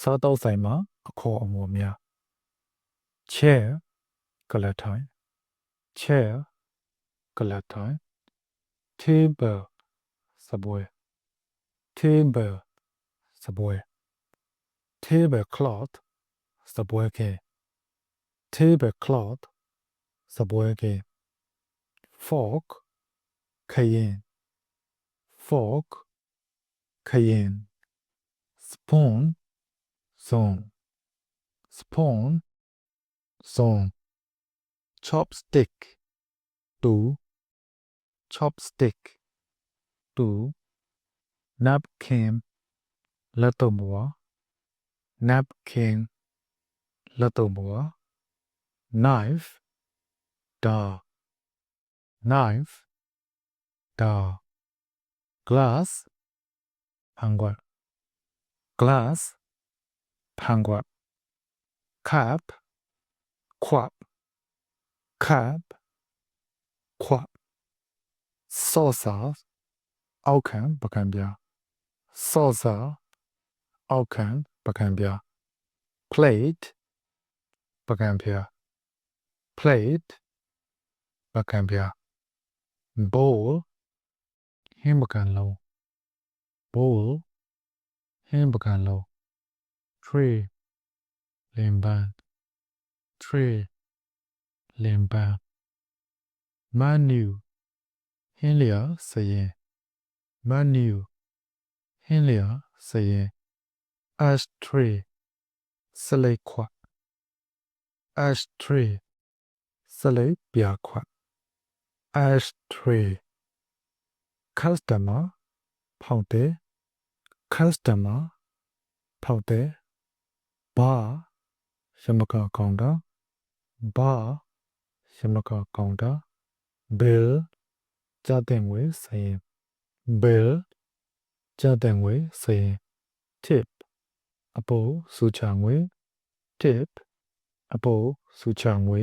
စားတောက်ဆိုင်မှာအခေါ်အမွေများ chair ကလထိုင် chair ကလထိုင် table စပွဲ table စပွဲ table cloth စပွဲကဲ table cloth စပွဲကဲ fork ခရင် fork ခရင် spoon song, spoon, song, chopstick, two, chopstick, two, napkin, little napkin, little knife, da, knife, da, glass, 한걸, glass, pangwa cup quap cup quap saucer okan, pogłębia saucer okan, pogłębia plate pogłębia plate pogłębia bowl himbakan low. bowl himbakan low. ပကံလုံး tray လင်ပန်း tray လင်ပန်း menu ဟင်းလျာစရင် menu ဟင်းလျာစရင် ashtray စလိတ်ခွက် ashtray စလိတ်ပြာခွက် ashtray customer ဖောက်တယ် customer ဖောက်တယ် bar ရှမကကောင်တာ bar ရှမကကောင်တာ bill ကြတဲ့ငွေစရင် bill ကြတဲ့ငွေစရင် tip အပိုးစူချငွေ tip အပိုးစူချငွေ